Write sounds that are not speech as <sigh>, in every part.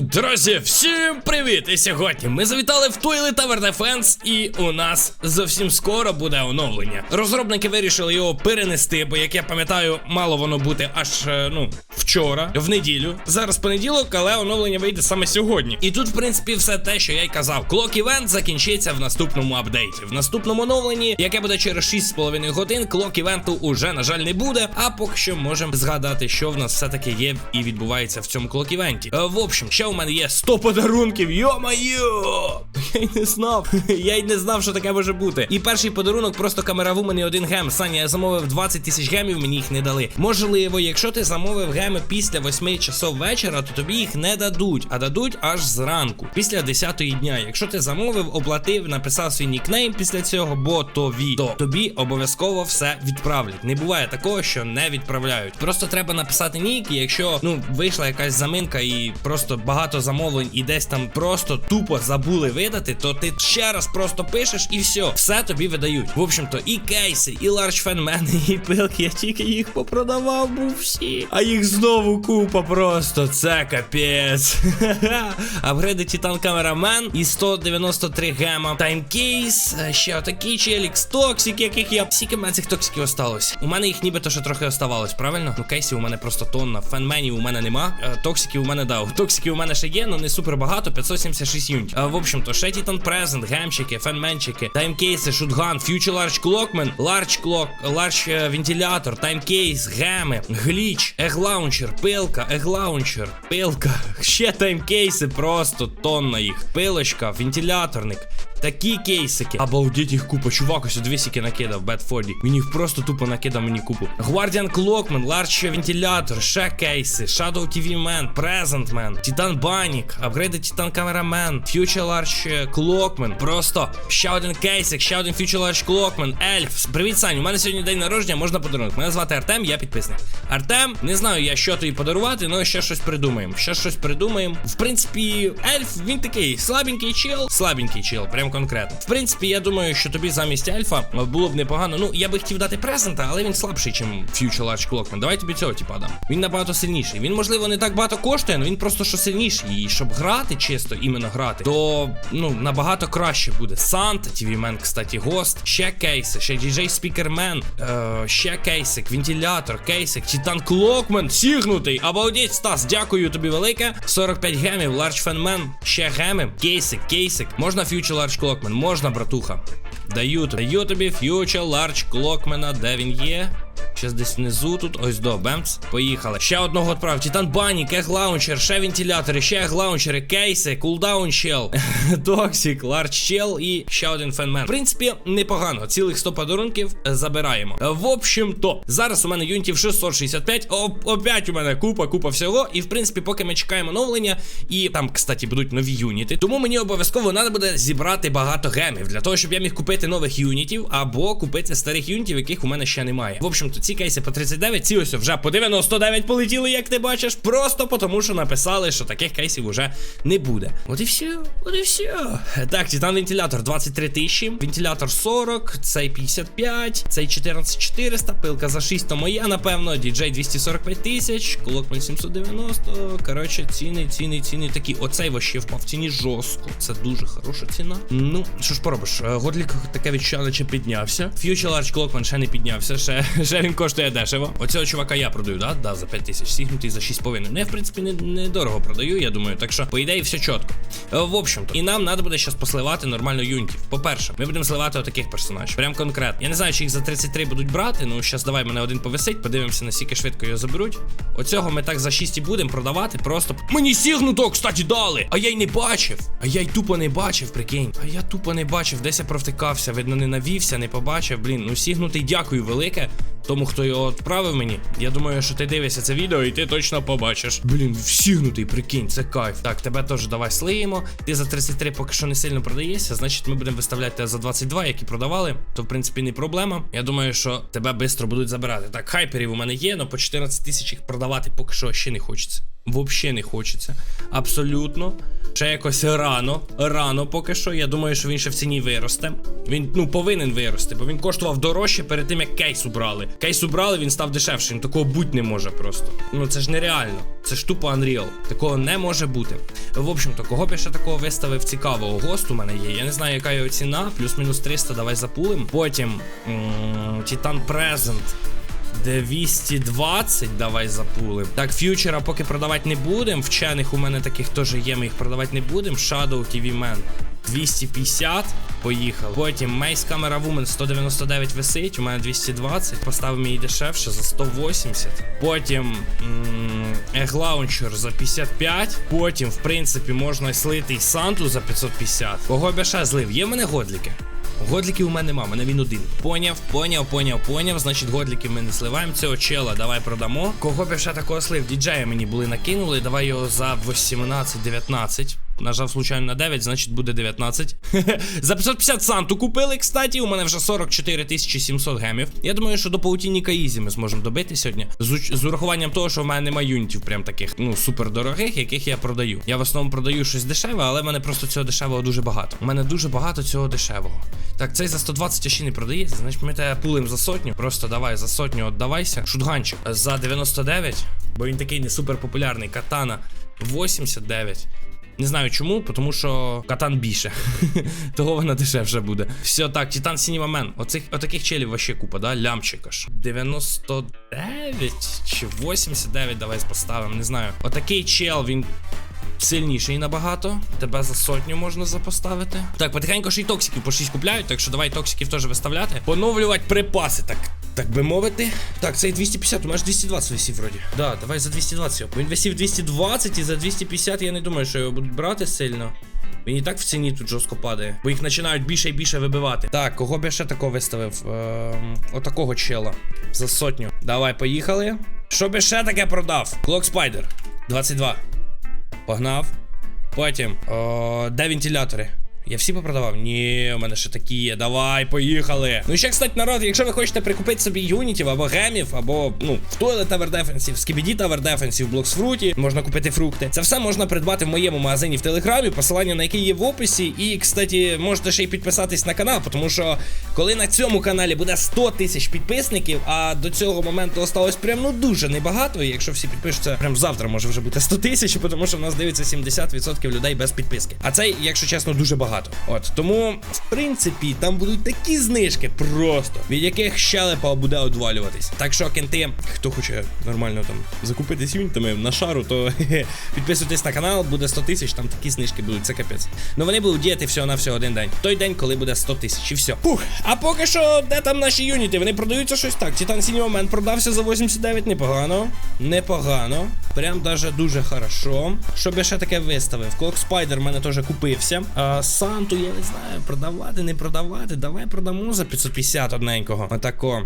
Друзі, всім привіт! І сьогодні ми завітали в Toilet Tower Defense і у нас зовсім скоро буде оновлення. Розробники вирішили його перенести, бо як я пам'ятаю, мало воно бути аж е, ну вчора, в неділю. Зараз понеділок, але оновлення вийде саме сьогодні. І тут, в принципі, все те, що я й казав. Клок івент закінчиться в наступному апдейті. В наступному оновленні, яке буде через 6,5 годин, клок івенту уже, на жаль, не буде. А поки що можемо згадати, що в нас все-таки є і відбувається в цьому клок івенті. В общем, ще у мене є 100 подарунків. Йо-майо! Я й не знав. <laughs> Я й не знав, що таке може бути. І перший подарунок просто камера вумен і один гем. Саня, я замовив 20 тисяч гемів, мені їх не дали. Можливо, якщо ти замовив геми після 8 часов вечора, то тобі їх не дадуть, а дадуть аж зранку, після 10 дня. Якщо ти замовив, оплатив, написав свій нікнейм після цього, бо то тобі обов'язково все відправлять. Не буває такого, що не відправляють. Просто треба написати нік, якщо ну вийшла якась заминка і просто багато замовлень, і десь там просто тупо забули видати, то ти ще раз просто пишеш і все, все тобі видають. В общем-то, і кейси, і ларч фенмени, і пилки. Я тільки їх попродавав, був всі. А їх знову купа просто. Це капець. <laughs> Апгрейди Титан Камерамен і 193 гема. Таймкейс, е, ще отакий челікс, токсик, яких я. Скільки мене цих токсиків осталось? У мене їх нібито ще трохи оставалось, правильно? Ну, кейсів у мене просто тонна. Фенменів у мене нема. Е, Токсиків у мене дав. Токсиків у мене ще є, але не супер багато. 576 юнітів. В общем-то, ще Титан Презент, гемчики, фенменчики, таймкейси, шутган, фьючер ларч клокмен, ларч клок, ларч вентилятор, таймкейс, геми, гліч, еглаунчер, пилка, еглаунчер, пилка. <laughs> Ще таймкейси, просто тонна їх. Пилочка, вентиляторник. Такі кейсики. Обалдеть їх купа. Чувак, ось дві сіки накидав, Бетфорді. Він їх просто тупо накидав мені купу. Гвардіан Клокмен, Ларч Вентилятор, ще кейси, Shadow TV Man, Present Man, Титан Банік, апгрейди Титан Камерамен, Future Large Clockman. Просто ще один кейсик, ще один Future Large Clockman, Ельф. Привіт, Сань, у мене сьогодні день народження, можна подарунок. Мене звати Артем, я підписник. Артем, не знаю я, що тобі подарувати, але ще щось придумаємо. Ще щось придумаємо. В принципі, ельф, він такий слабенький чел, слабенький чел, прям конкретно. В принципі, я думаю, що тобі замість ельфа було б непогано. Ну, я би хотів дати презента, але він слабший, ніж Future Large Clockman. Давай тобі цього типа дам. Він набагато сильніший. Він, можливо, не так багато коштує, але він просто що сильніший. І щоб грати, чисто іменно грати, то ну набагато краще буде. Санта, TV Man, кстати, гост, ще кейси, ще DJ Speakerman, е, ще кейсик, вентилятор, кейсик, Титан Клокмен, сігнутий. Обалдеть, Стас, дякую тобі велике. 45 гемів, Large Fan Man, ще геми, кейсик, кейсик. Можна Future Large Clockman? Можна, братуха. Даю тобі. Future Large Clockman, де він є? Щас десь внизу тут, ось до Бемс. Поїхали. Ще одного відправ. Титан Банік, ег лаунчер, ще вентилятори, ще ег лаунчери, кейси, кулдаун чел, <laughs> Токсик, Ларч чел і ще один фенмен. В принципі, непогано. Цілих 100 подарунків е, забираємо. Е, В общем-то, зараз у мене юнітів 665. О, опять у мене купа, купа всього. І в принципі, поки ми чекаємо оновлення, і там, кстати, будуть нові юніти. Тому мені обов'язково треба буде зібрати багато гемів для того, щоб я міг купити нових юнітів або купити старих юнітів, яких у мене ще немає. В общем-то, ці кейси по 39, ці ось вже по 99 полетіли, як ти бачиш. Просто тому, що написали, що таких кейсів уже не буде. От і все, от і все. Так, титан вентилятор 23 тисячі, вентилятор 40, цей 55, цей 14400, пилка за 6, то моя, напевно, діджей 245 тисяч, Клокман 790. Коротше, ціни, ціни, ціни такі. Оцей вообще впав в ціні жорстко. Це дуже хороша ціна. Ну, що ж поробиш? Е, Годлік таке відчуття, наче піднявся. Future Large Clockman ще не піднявся, ще, ще він коштує дешево. Оцього чувака я продаю, да? Да, за 5 тисяч. Сігнутий за 6,5. Ну, я, в принципі, не, не продаю, я думаю. Так що, по ідеї, все чітко. Е, В общем-то, і нам треба буде зараз посливати нормально юнітів. По-перше, ми будемо сливати отаких персонажів. Прям конкретно. Я не знаю, чи їх за 33 будуть брати. Ну, зараз давай мене один повисить, подивимося, наскільки швидко його заберуть. Оцього ми так за 6 і будемо продавати. Просто. Мені сігнуто, кстати, дали! А я й не бачив. А я й тупо не бачив, прикинь. А я тупо не бачив, десь я провтикався, видно, не навівся, не побачив. Блін, ну сігнутий, дякую велике. Тому, хто його відправив мені, я думаю, що ти дивишся це відео і ти точно побачиш. Блін, всігнутий, прикинь, це кайф. Так, тебе теж давай слиємо. Ти за 33 поки що не сильно продаєшся, значить ми будемо виставляти за 22, які продавали. То в принципі не проблема. Я думаю, що тебе швидко будуть забирати. Так, хайперів у мене є, але по 14 тисяч їх продавати поки що ще не хочеться. Взагалі не хочеться. Абсолютно. Ще якось рано. Рано поки що. Я думаю, що він ще в ціні виросте. Він ну повинен вирости, бо він коштував дорожче перед тим, як кейс убрали. Кейс убрали, він став дешевшим. Такого бути не може просто. Ну це ж нереально. Це ж тупо Unreal. Такого не може бути. В общем-то, кого б я ще такого виставив цікавого? Гост у мене є. Я не знаю, яка його ціна. Плюс-мінус 300, давай запулим. Потім Titan Present. 220, давай запулим. Так, фьючера поки продавати не будемо. Вчених у мене таких теж є, ми їх продавати не будемо. Shadow TV Man 250. Поїхав. Потім Мейс Камера Woman 199 висить, у мене 220. Поставимо її дешевше за 180. Потім Launcher за 55. Потім, в принципі, можна слити і Санту за 550. Кого б я ще злив? Є в мене годліки? Годліків у мене нема, мене він один. Поняв, поняв, поняв, поняв. Значить, годліків ми не сливаємо. Цього чела давай продамо. Кого б я ще такого слив? Діджея мені були накинули. Давай його за 18-19. Нажав случайно на 9, значить буде 19. <laughs> За 550 санту купили, кстати. У мене вже 44 700 гемів. Я думаю, що до паутінніка Ізі ми зможемо добити сьогодні. З, з урахуванням того, що в мене немає юнітів, прям таких, ну, супер дорогих, яких я продаю. Я в основному продаю щось дешеве, але в мене просто цього дешевого дуже багато. У мене дуже багато цього дешевого. Так, цей за 120 ще не продається, значить ми тебе пулим за сотню. Просто давай за сотню віддавайся. Шутганчик за 99, бо він такий не супер популярний. Катана 89. Не знаю чому, тому що катан більше. <laughs> Того вона дешевше буде. Все так, Титан Сінімамен. Оцих отаких челів вообще купа, да? Лямчика ж. 99 чи 89, давай поставимо, не знаю. Отакий чел, він. Сильніший набагато. Тебе за сотню можна запоставити. Так, потихеньку ще й токсиків по 6 купляють, так що давай токсиків теж виставляти. Поновлювати припаси, так. Так би мовити. Так, цей 250, у мене ж 220 висів вроді. Да, давай за 220 його. Він висів 220 і за 250 я не думаю, що його будуть брати сильно. Він і так в ціні тут жорстко падає, бо їх починають більше і більше вибивати. Так, кого б я ще такого виставив? Ем, отакого чела. За сотню. Давай, поїхали. Що б я ще таке продав? Клок Спайдер. 22. Погнав. Потім. О, де вентилятори? Я всі попродавав? Ні, у мене ще такі є. Давай, поїхали. Ну і ще, кстати, народ, якщо ви хочете прикупити собі юнітів або гемів, або ну, в Toilet Tower Defense, в Skibidi Tower Defense, в Блоксфруті, можна купити фрукти. Це все можна придбати в моєму магазині в Телеграмі, посилання на який є в описі. І, кстати, можете ще й підписатись на канал, тому що коли на цьому каналі буде 100 тисяч підписників, а до цього моменту осталось прям ну дуже небагато. І якщо всі підпишуться, прям завтра може вже бути 100 тисяч, <laughs> тому що в нас дивиться 70% людей без підписки. А це, якщо чесно, дуже багато. От тому, в принципі, там будуть такі знижки просто, від яких щелепа буде одвалюватись. Так що, кенти, хто хоче нормально там закупитись юнітами на шару, то підписуйтесь на канал, буде 100 тисяч, там такі знижки будуть, це капець. Ну вони будуть діяти всього на всього один день. Той день, коли буде 100 тисяч, і все. Фух, а поки що, де там наші юніти? Вони продаються щось так. Титан Сіній момент продався за 89, непогано. Непогано. Прям даже дуже хорошо. Щоб я ще таке виставив. Клок Спайдер в мене теж купився. А Санту, я не знаю, продавати, не продавати. Давай продамо за 550 одненького. Отако.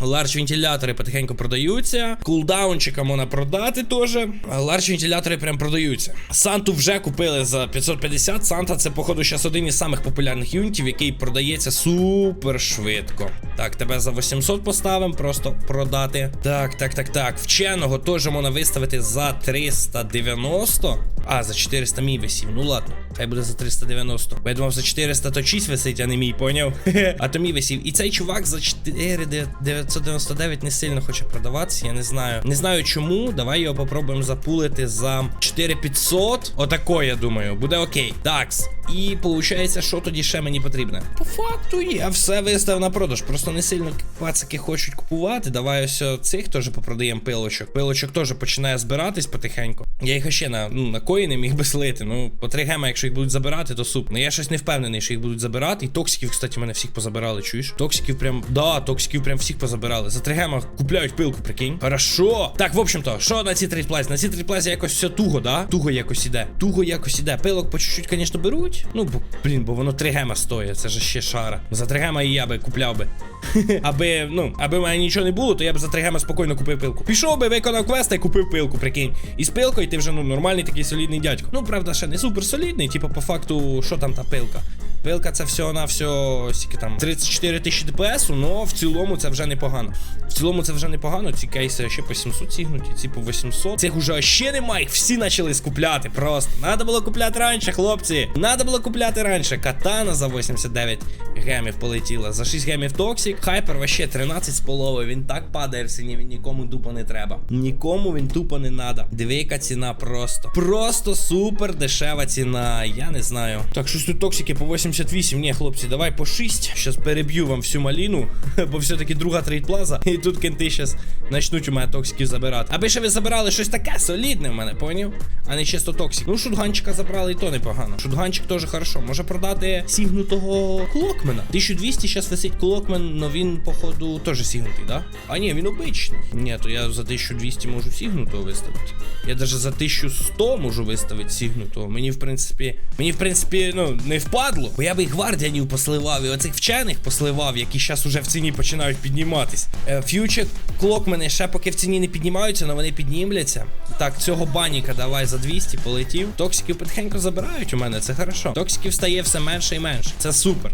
Ларч вентилятори потихеньку продаються. Кулдаунчика можна продати теж. Ларч вентилятори прям продаються. Санту вже купили за 550. Санта це, походу, зараз один із самих популярних юнітів, який продається супер швидко. Так, тебе за 800 поставимо, просто продати. Так, так, так, так. Вченого теж можна виставити за 390. А, за 400 мій висів. Ну ладно, хай буде за 390. Бо я думав, за 400 то 6 висить, а не мій, поняв? <laughs> а то мій висів. І цей чувак за 4 999 не сильно хоче продаватися, я не знаю. Не знаю чому. Давай його попробуємо запулити за 4500. Отако, я думаю, буде окей. Такс. І виходить, що тоді ще мені потрібно? По факту я все виставив на продаж. Просто не сильно пацики хочуть купувати. Давай ось цих теж попродаємо пилочок. Пилочок теж починає збиратись потихеньку. Я їх ще на, ну, на коїни міг би слити. Ну, по 3 гема, якщо їх будуть забирати, то суп. Ну я щось не впевнений, що їх будуть забирати. І токсиків, кстати, мене всіх позабирали, чуєш? Токсиків прям. Да, токсиків прям всіх позабирали. За 3 гема купляють пилку, прикинь. Хорошо. Так, в общем-то, що на цій трейдплазі? На цій трейдплазі якось все туго, да? Туго якось іде. Туго якось іде. Пилок по чуть-чуть, звісно, беруть. Ну, бо, блін, бо воно 3 гема стоїть. Це ж ще шара. За 3 гема і я би купляв би. <laughs> аби, ну, аби в мене нічого не було, то я б за 3 гема спокійно купив пилку. Пішов би, виконав квест і купив пилку, прикинь. І з пилкою ти вже ну нормальний такий солідний дядько. Ну, правда, ще не супер солідний, типу, по факту, що там та пилка. Пилка це всього на всього скільки там 34 тисячі ДПС, але в цілому це вже непогано. В цілому це вже непогано. Ці кейси ще по 700 сігнуті, ці по 800. Цих уже ще немає, всі почали скупляти. Просто надо було купляти раніше, хлопці. Надо було купляти раніше. Катана за 89 гемів полетіла. За 6 гемів Токсік. Хайпер вообще 13 з половою. Він так падає в ціні, він нікому тупо не треба. Нікому він тупо не. Диви, яка ціна просто. Просто супер дешева ціна. Я не знаю. Так, щось тут токсики по 88. Ні, хлопці, давай по 6. Щас переб'ю вам всю маліну. <laughs> Бо все-таки друга трейдплаза. І тут кенти щас почнуть у мене токсиків забирати. Аби ще ви забирали щось таке солідне в мене, поняв? А не чисто токсик. Ну, шутганчика забрали, і то непогано. Шутганчик теж хорошо. Може продати сігнутого клокмена. 1200 зараз висить клокмен, но він, походу, теж сігнутий, да? А ні, він обичний. Ні, то я за 1200 можу сігнутого виставити. Я навіть за 1100 можу виставити сігнутого. Мені, в принципі, мені, в принципі, ну, не впадло. Бо я би і гвардіанів посливав, і оцих вчених посливав, які зараз уже в ціні починають підніматись. Е, Ф'ючер клокмени ще поки в ціні не піднімаються, але вони піднімляться. Так, цього баніка давай за 200 полетів. Токсиків потихеньку забирають у мене, це хорошо. Токсиків стає все менше і менше. Це супер.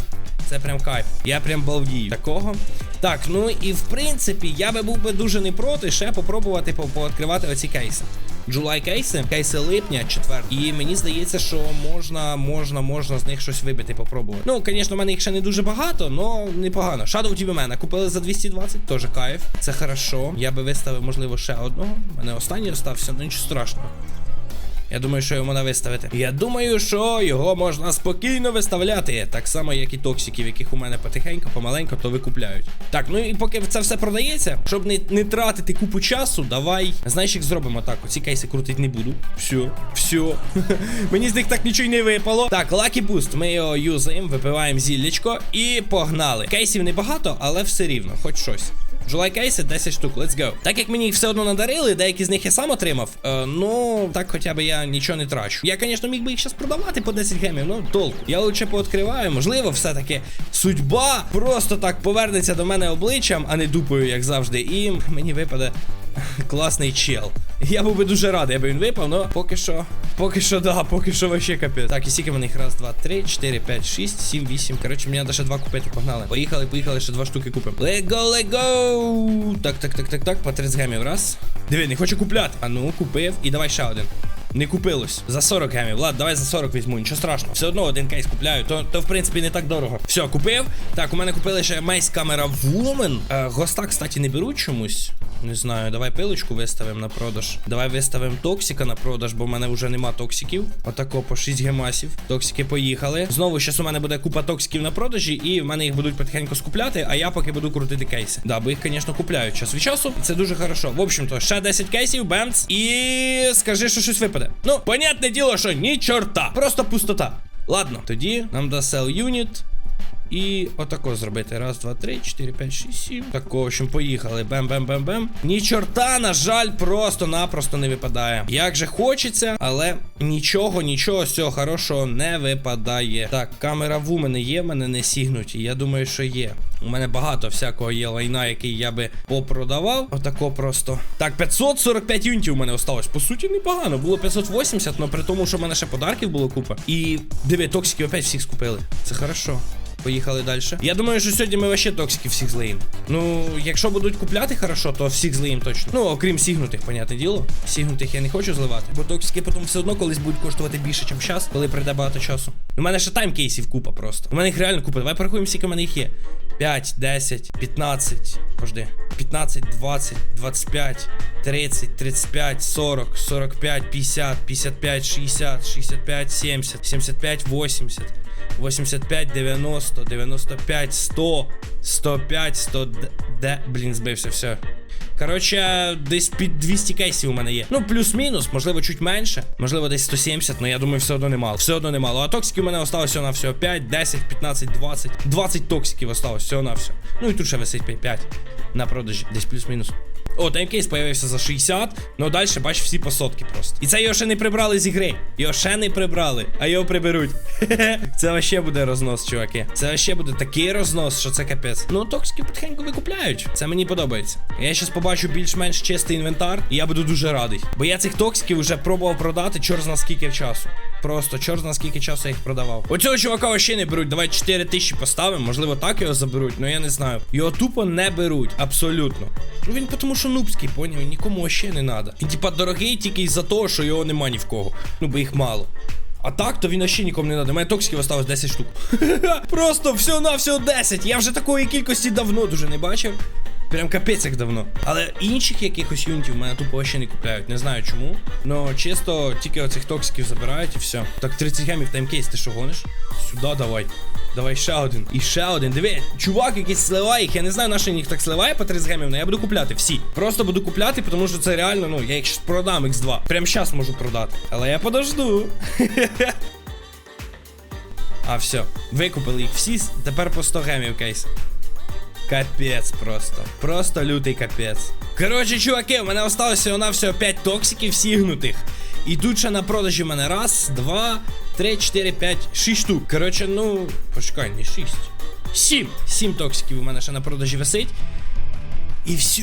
Це прям кайф. Я прям балдію. Такого. Так, ну і в принципі, я би був би дуже не проти ще попробувати по- пооткривати оці кейси. Джулай кейси, кейси липня, четвер. І мені здається, що можна, можна, можна з них щось вибити, попробувати. Ну, звісно, в мене їх ще не дуже багато, але непогано. Shadow мене купили за 220, теж кайф. Це хорошо. Я би виставив, можливо, ще одного. У мене останній остався, ну нічого страшного. Я думаю, що його можна виставити. Я думаю, що його можна спокійно виставляти. Так само, як і токсиків, яких у мене потихеньку, помаленько, то викупляють. Так, ну і поки це все продається, щоб не, не тратити купу часу, давай. Знаєш, як зробимо так. Оці кейси крутити не буду. Все, все. <laughs> Мені з них так нічого й не випало. Так, Lucky Boost. Ми його юзаємо, випиваємо зіллячко і погнали. Кейсів небагато, але все рівно, хоч щось. Джулай кейси 10 штук, let's go. Так як мені їх все одно надарили, деякі з них я сам отримав. Е, ну, так хоча б я нічого не трачу. Я, звісно, міг би їх зараз продавати по 10 гемів, ну толку. Я лучше пооткриваю. Можливо, все-таки судьба просто так повернеться до мене обличчям, а не дупою, як завжди. І мені випаде <laughs> класний чел. Я був би дуже радий, аби він випав, але поки що. Поки що, да, поки що вообще капець. Так, і скільки в них? Раз, два, три, чотири, п'ять, шість, сім, вісім. Коротше, мені треба ще два купити, погнали. Поїхали, поїхали, ще два штуки купимо. Let go, let! Так, так, так, так, так, по 30 гемів. Раз. Диви, не хочу купляти. А ну, купив. І давай ще один. Не купилось. За 40 гемів. Ладно, давай за 40 візьму, нічого страшного. Все одно один кейс купляю, то, то в принципі не так дорого. Все, купив. Так, у мене купили ще мейс камера Woman. Е, госта, кстати, не беруть чомусь. Не знаю, давай пилочку виставимо на продаж. Давай виставимо токсика на продаж, бо в мене вже нема токсиків. Отако по 6 гемасів. Токсики поїхали. Знову зараз у мене буде купа токсиків на продажі, і в мене їх будуть потихеньку скупляти, а я поки буду крутити кейси. Да, бо їх, звісно, купляють час від часу. Це дуже хорошо. В общем-то, ще 10 кейсів, бемц. І скажи, що щось випаде. Ну, понятне діло, що ні чорта. Просто пустота. Ладно, тоді нам да sell unit. І отако зробити. Раз, два, три, чотири, п'ять, шість, сім. Тако, в общем, поїхали. Бем-бем-бем-бем. Ні чорта, на жаль, просто-напросто не випадає. Як же хочеться, але нічого, нічого з цього хорошого не випадає. Так, камера в у мене є, в мене не сігнуті. Я думаю, що є. У мене багато всякого є лайна, який я би попродавав. Отако просто. Так, 545 юнітів у мене осталось. По суті, непогано. Було 580, але при тому, що в мене ще подарків було купа. І диви, токсики опять всіх скупили. Це хорошо. Поїхали далі. Я думаю, що сьогодні ми вообще токсиків всіх злиїм. Ну, якщо будуть купляти хорошо, то всіх злиїм точно. Ну, окрім сігнутих, понятне діло. Сігнутих я не хочу зливати. Бо токсики потім все одно колись будуть коштувати більше, ніж час, коли прийде багато часу. У мене ще таймкейсів купа просто. У мене їх реально купа. Давай порахуємо, скільки в мене їх є. 5, 10, 15. Пожди. 15, 20, 25, 30, 35, 40, 45, 50, 55, 60, 65, 70, 75, 80. 85, 90, 95, 100, 105, 100, д- де, блін, збився, все. Коротше, десь під 200 кейсів у мене є. Ну, плюс-мінус, можливо, чуть менше, можливо, десь 170, але я думаю, все одно немало. Все одно немало. А токсиків у мене осталося на всього 5, 10, 15, 20. 20 токсиків осталось, всього на все. Ну і тут ще висить 5 на продажі, десь плюс-мінус. О, таймкейс появився за 60, ну далі бач всі по сотки просто. І це його ще не прибрали з ігри. Його ще не прибрали, а його приберуть. <laughs> Це вообще буде рознос, чуваки. Це вообще буде такий рознос, що це капець. Ну, токсики потихеньку викупляють. Це мені подобається. Я щас побачу більш-менш чистий інвентар, і я буду дуже радий. Бо я цих токсиків вже пробував продати чор зна скільки часу. Просто чорт зна скільки часу я їх продавав. Оцього чувака вообще не беруть. Давай 4 тисячі поставимо. Можливо, так його заберуть, але я не знаю. Його тупо не беруть, абсолютно. Ну він тому що нубський, поняв, нікому ще не треба. Він типа дорогий тільки із-за того, що його нема ні в кого. Ну бо їх мало. А так, то він вообще нікому не. У мене токсиків осталось 10 штук. <laughs> Просто все на всього 10. Я вже такої кількості давно дуже не бачив. Прям капець як давно. Але інших якихось юнітів в мене тупо вообще не купляють. Не знаю чому. Но чисто тільки оцих токсиків забирають і все. Так, 30 гемів таймкейс, ти що гониш? Сюди давай. Давай ще один. І ще один. Диви, чувак якийсь сливає їх. Я не знаю, на що їх так сливає по 30 гемів, але я буду купляти всі. Просто буду купляти, тому що це реально, ну, я їх щас продам X2. Прям зараз можу продати. Але я подожду. <laughs> А, все. Викупили їх всі. Тепер по 100 гемів кейс. Капець просто. Просто лютий капець. Коротше, чуваки, у мене осталося вона всього 5 токсиків сігнутих. І тут ще на продажі в мене раз, два, три, чотири, п'ять, шість штук. Коротше, ну. Почекай, не шість. Сім. Сім токсиків у мене ще на продажі висить. І все,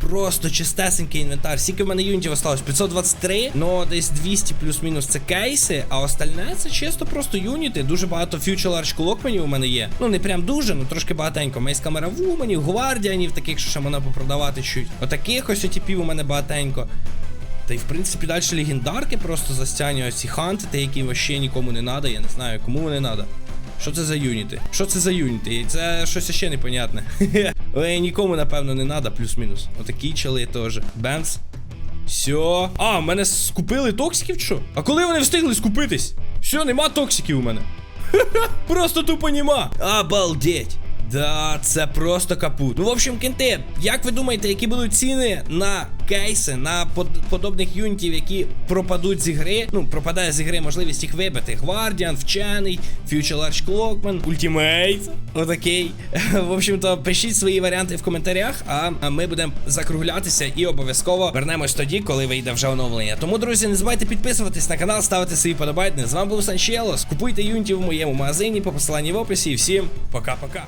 просто чистесенький інвентар. Скільки в мене юнітів осталось? 523, ну десь 200 плюс-мінус це кейси, а остальне це чисто просто юніти. Дуже багато Future Large Clockmanів у мене є. Ну не прям дуже, ну трошки багатенько. Мейс камера вуменів, гвардіанів, таких, що ще можна попродавати чуть. Отаких ось отіпів у мене багатенько. Та й в принципі далі легендарки просто застянюють ці хантити, які вообще нікому не надо. Я не знаю, кому вони надо. Що це за юніти? Що це за юніти? Це щось ще непонятне. <laughs> Але нікому, напевно, не надо, плюс-мінус. Отакі чели теж. Бенц. Все. А, мене скупили токсиків, що? А коли вони встигли скупитись? Все, нема токсиків у мене. <laughs> Просто тупо нема. Обалдеть. Да, це просто капут. Ну, в общем, кенте, як ви думаєте, які будуть ціни на кейси, на под подобних юнітів, які пропадуть з ігри? Ну, пропадає з ігри можливість їх вибити. Гвардіан, вчений, Future Large Clockman, Ultimate. Отакий. <laughs> В общем-то, пишіть свої варіанти в коментарях, а а ми будемо закруглятися і обов'язково вернемось тоді, коли вийде вже оновлення. Тому, друзі, не забувайте підписуватись на канал, ставити свої подобайки. З вами був Санчелос. Купуйте юнітів в моєму магазині по посиланні в описі. І всім пока-пока.